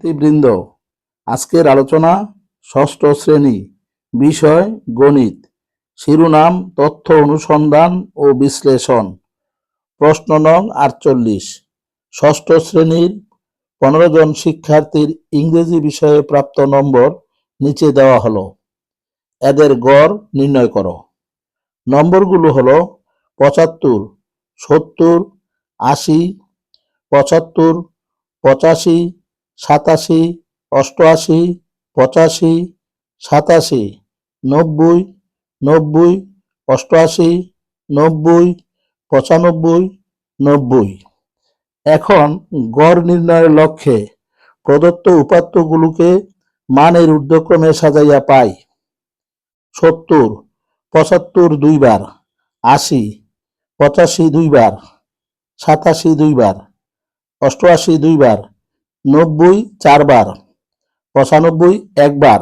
বৃন্দ আজকের আলোচনা ষষ্ঠ শ্রেণি, বিষয় গণিত, শিরোনাম তথ্য অনুসন্ধান ও বিশ্লেষণ, প্রশ্ন নং আটচল্লিশ, ষষ্ঠ শ্রেণির পনেরো জন শিক্ষার্থীর ইংরেজি বিষয়ে প্রাপ্ত নম্বর নিচে দেওয়া হলো। এদের গড় নির্ণয় করো। নম্বরগুলো হলো পঁচাত্তর, সত্তর, আশি, পঁচাত্তর, পঁচাশি সাতাশি, অষ্টআশি, পঁচাশি, সাতাশি, নব্বই নব্বই, অষ্টআশি, নব্বই, পঁচানব্বই, নব্বই। এখন গড় নির্ণয়ের লক্ষ্যে প্রদত্ত উপাত্তগুলোকে মানের ঊর্ধ্বক্রমে সাজাইয়া পাই। সত্তর, পঁচাত্তর দুইবার, আশি, পঁচাশি দুইবার, সাতাশি দুইবার, অষ্টআশি দুইবার নব্বই চারবার, পঁচানব্বই একবার।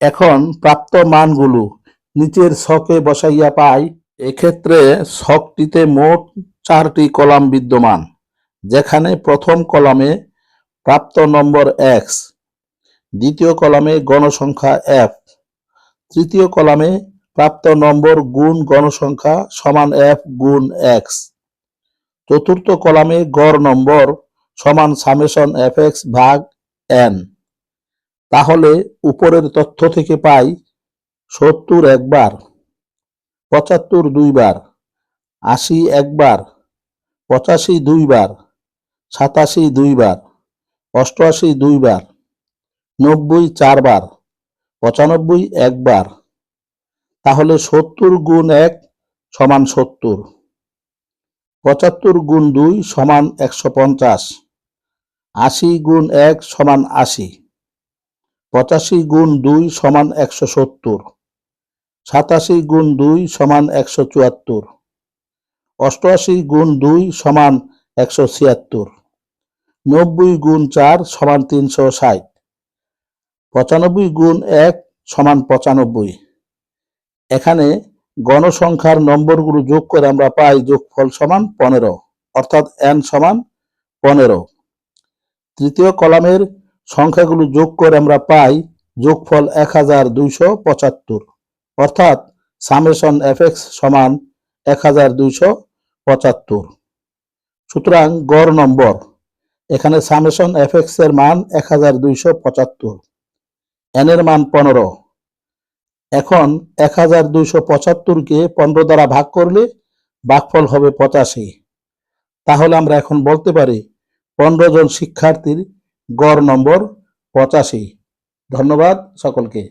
এখন প্রাপ্ত মানগুলো নিচের ছকে বসাইয়া পাই, এক্ষেত্রে ছকটিতে মোট চারটি কলাম বিদ্যমান, যেখানে প্রথম কলামে প্রাপ্ত নম্বর এক্স দ্বিতীয় কলামে গণসংখ্যা এফ তৃতীয় কলামে প্রাপ্ত নম্বর গুণ গণসংখ্যা সমান এফ গুণ এক্স চতুর্থ কলামে গড় নম্বর সমান সামেশন এফ এক্স ভাগ এন তাহলে উপরের তথ্য থেকে পাই সত্তর একবার, পঁচাত্তর দুইবার, আশি একবার, পঁচাশি দুইবার, সাতাশি দুইবার, অষ্টআশি দুইবার, নব্বই চারবার, পঁচানব্বই একবার। তাহলে সত্তর গুণ এক সমান সত্তর, পঁচাত্তর গুণ দুই সমান একশো পঞ্চাশ। আশি গুণ এক সমান আশি। পঁচাশি গুণ দুই সমান একশো সত্তর। সাতাশি গুণ দুই সমান একশো চুয়াত্তর। অষ্টআশি গুণ দুই সমান একশো ছিয়াত্তর। নব্বই গুণ চার সমান তিনশো ষাট। পঁচানব্বই গুণ এক সমান পঁচানব্বই। এখানে গণসংখ্যার নম্বরগুলো যোগ করে আমরা পাই যোগফল সমান পনেরো, অর্থাৎ এন সমান পনেরো। তৃতীয় কলামের সংখ্যাগুলো যোগ করে আমরা পাই যোগফল এক হাজার দুইশো পঁচাত্তর। অর্থাৎ সামেশন এফ এক্স সমান এক হাজার দুইশো পঁচাত্তর। সুতরাং গড় নম্বর, এখানে সামেশন এফ এক্সের মান এক হাজার দুইশো পঁচাত্তর। এন এর মান পনেরো। এখন এক হাজার দুইশো পঁচাত্তরকে পনেরো দ্বারা ভাগ করলে ভাগফল হবে পঁচাশি। তাহলে আমরা এখন বলতে পারি পনেরো জন শিক্ষার্থীর গড় নম্বর পঁচাশি। ধন্যবাদ সকলকে।